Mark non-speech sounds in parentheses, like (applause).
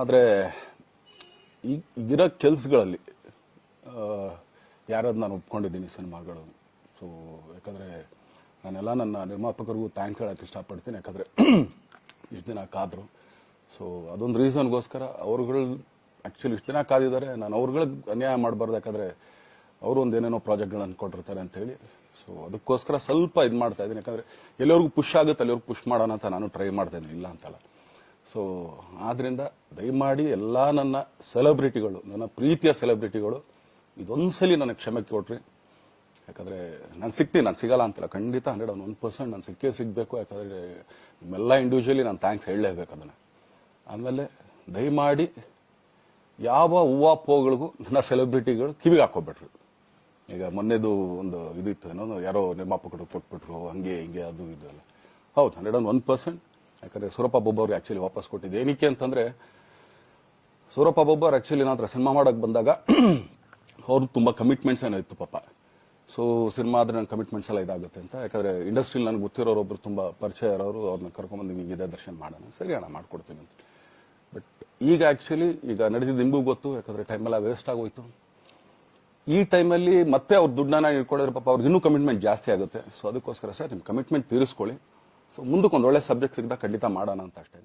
ಆದರೆ ಈಗ ಈಗಿರೋ ಕೆಲಸಗಳಲ್ಲಿ ಯಾರಾದ್ರು ನಾನು ಒಪ್ಕೊಂಡಿದ್ದೀನಿ ಸಿನಿಮಾಗಳು. ಸೊ ಯಾಕಂದರೆ ನಾನೆಲ್ಲ ನನ್ನ ನಿರ್ಮಾಪಕರಿಗೂ ಥ್ಯಾಂಕ್ ಹೇಳೋಕ್ಕೆ ಇಷ್ಟಪಡ್ತೀನಿ. ಯಾಕಂದರೆ (clears throat) ಇಷ್ಟು ದಿನ ಕಾದರು. ಸೊ ಅದೊಂದು ರೀಸನ್ಗೋಸ್ಕರ ಅವ್ರುಗಳು ಆ್ಯಕ್ಚುಲಿ ಇಷ್ಟು ದಿನ ಕಾದಿದ್ದಾರೆ. ನಾನು ಅವ್ರುಗಳಿಗೆ ಅನ್ಯಾಯ ಮಾಡಬಾರ್ದು. ಯಾಕಂದರೆ ಅವರು ಒಂದು ಏನೇನೋ ಪ್ರಾಜೆಕ್ಟ್ಗಳನ್ನು ಕೊಟ್ಟಿರ್ತಾರೆ ಅಂತೇಳಿ ಸೊ ಅದಕ್ಕೋಸ್ಕರ ಸ್ವಲ್ಪ ಇದು ಮಾಡ್ತಾ ಇದ್ದೀನಿ. ಯಾಕಂದರೆ ಎಲ್ಲರಿಗೂ ಪುಷ್ ಆಗುತ್ತೆ ಅಲ್ಲಿವ್ರಿಗೆ ಪುಷ್ ಮಾಡೋಣ ಅಂತ ನಾನು ಟ್ರೈ ಮಾಡ್ತಾ ಇದ್ದೀನಿ. ಇಲ್ಲ ಅಂತಲ್ಲ. ಸೊ ಆದ್ರಿಂದ ದಯಮಾಡಿ ಎಲ್ಲ ನನ್ನ ಸೆಲೆಬ್ರಿಟಿಗಳು ನನ್ನ ಪ್ರೀತಿಯ ಸೆಲೆಬ್ರಿಟಿಗಳು ಇದೊಂದ್ಸಲಿ ನನಗೆ ಕ್ಷಮೆ ಕೊಟ್ರಿ. ಯಾಕಂದ್ರೆ ನಾನು ಸಿಗ್ತೀನಿ, ನಾನು ಸಿಗಲ್ಲ ಅಂತಿಲ್ಲ. ಖಂಡಿತ ಹಂಡ್ರೆಡ್ ಒನ್ ಪರ್ಸೆಂಟ್ ನಾನು ಸಿಕ್ಕೇ ಸಿಗಬೇಕು. ಯಾಕಂದ್ರೆ ನಿಮ್ಮೆಲ್ಲ ಇಂಡಿವಿಜುವಲಿ ನಾನು ಥ್ಯಾಂಕ್ಸ್ ಹೇಳಲೇಬೇಕು ಅದನ್ನು. ಆಮೇಲೆ ದಯಮಾಡಿ ಯಾವ ಹೂವು ಪೋಗಳಿಗೂ ನನ್ನ ಸೆಲೆಬ್ರಿಟಿಗಳು ಕಿವಿಗೆ ಹಾಕೋಬೇಡ್ರಿ ಈಗ ಮೊನ್ನೆದು ಒಂದು ಇದಿತ್ತು, ಏನೋ, ಯಾರೋ ನಿರ್ಮಾಪಕರು ಕೊಟ್ಬಿಟ್ರು, ಹಂಗೆ, ಹಿಂಗೆ, ಅದು, ಇದು ಎಲ್ಲ. ಹೌದು, ಹಂಡ್ರೆಡ್ ಒನ್ ಪರ್ಸೆಂಟ್ ಯಾಕಂದ್ರೆ ಸೂರಪ್ಪ ಬೊಬ್ಬ ಆಕ್ಚುಲಿ ವಾಪಸ್ ಕೊಟ್ಟಿದ್ದೆ. ಏನಕ್ಕೆ ಅಂತಂದ್ರೆ, ಸೂರಪ್ಪ ಬೊಬ್ಬ ಅವ್ರು ಆಕ್ಚುಲಿ ನನ್ನ ಹತ್ರ ಸಿನಿಮಾ ಮಾಡಕ್ ಬಂದಾಗ (clears throat) ಅವ್ರದ್ದು ತುಂಬಾ ಕಮಿಟ್ಮೆಂಟ್ಸ್ ಏನೋ ಇತ್ತು ಪಾಪ. ಸೊ ಸಿನಿಮಾ ಆದ್ರೆ ನನ್ನ ಕಮಿಟ್ಮೆಂಟ್ಸ್ ಎಲ್ಲ ಇದಾಗುತ್ತೆ ಅಂತ. ಯಾಕಂದ್ರೆ ಇಂಡಸ್ಟ್ರಿಲಿ ನನಗೆ ಗೊತ್ತಿರೋರು ಒಬ್ರು ತುಂಬಾ ಪರಿಚಯ ಇರೋರು ಅವ್ರನ್ನ ಕರ್ಕೊಂಡ್ಬಂದು ಇದೇ ದರ್ಶನ ಮಾಡೋಣ. ಸರಿ ಅಣ್ಣ, ಮಾಡ್ಕೊಡ್ತೀನಿ ಅಂತ. ಬಟ್ ಈಗ ಆ್ಯಕ್ಚುಲಿ ಈಗ ನಡೆದಿದ್ದು ನಿಮಗೂ ಗೊತ್ತು, ಯಾಕಂದ್ರೆ ಟೈಮೆಲ್ಲ ವೇಸ್ಟ್ ಆಗೋಯ್ತು. ಈ ಟೈಮಲ್ಲಿ ಮತ್ತೆ ಅವ್ರ ದುಡ್ಡನ್ನ ಇಟ್ಕೊಳ್ಳೋದ್ರೆ ಪಾಪ, ಅವ್ರಿಗೆ ಇನ್ನೂ ಕಮಿಟ್ಮೆಂಟ್ ಜಾಸ್ತಿ ಆಗುತ್ತೆ. ಸೊ ಅದಕ್ಕೋಸ್ಕರ ಸರ್ ನಿಮ್ಮ ಕಮಿಟ್ಮೆಂಟ್ ತೀರಿಸ್ಕೊಳ್ಳಿ. ಸೊ ಮುಂದಕ್ಕೆ ಒಂದು ಒಳ್ಳೆ ಸಬ್ಜೆಕ್ಟ್ ಸಿಗ್ದಾಗ ಖಂಡಿತ ಮಾಡೋಣ ಅಂತ ಅಷ್ಟೇ